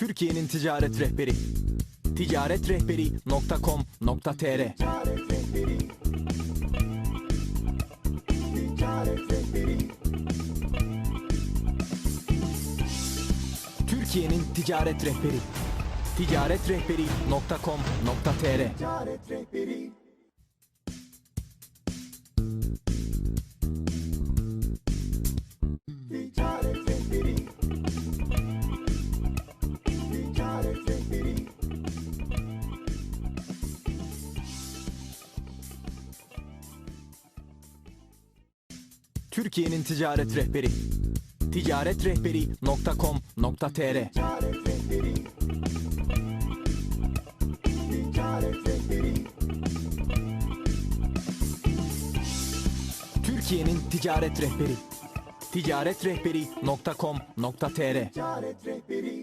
Türkiye'nin ticaret rehberi. ticaretrehberi.com.tr Türkiye'nin ticaret rehberi. ticaretrehberi.com.tr Türkiye'nin ticaret rehberi. ticaretrehberi.com.tr Türkiye'nin ticaret rehberi. ticaretrehberi.com.tr